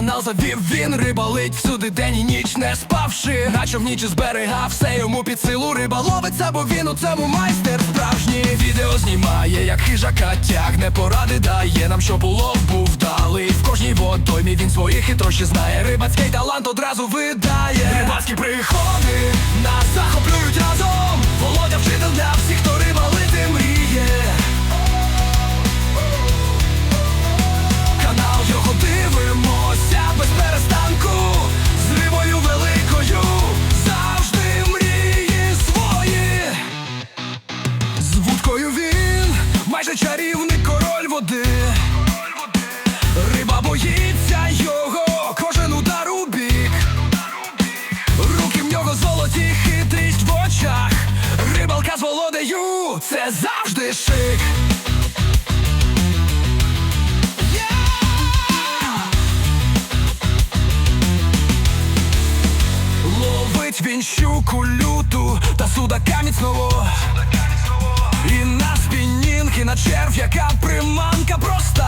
канал завів він. Рибалить всюди день і ніч не спавши, наче в ніч з берега все йому під силу риба ловиться, бо він у цьому майстер справжній. Відео знімає, як хижака тягне поради, дає нам, щоб улов був вдалий В кожній водоймі він свої хитрощі знає. Рибацький талант одразу видає. Рибацькі приходи завжди шик Ловить він щуку люту та судака міцного. І на спінінг, і на черв'яка приманка проста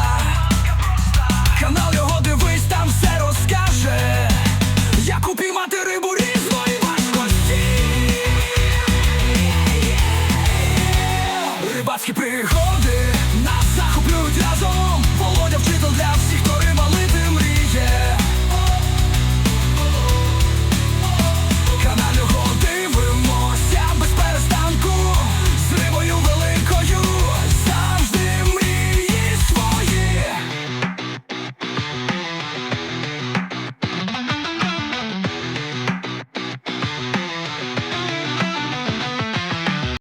Рибацькі пригоди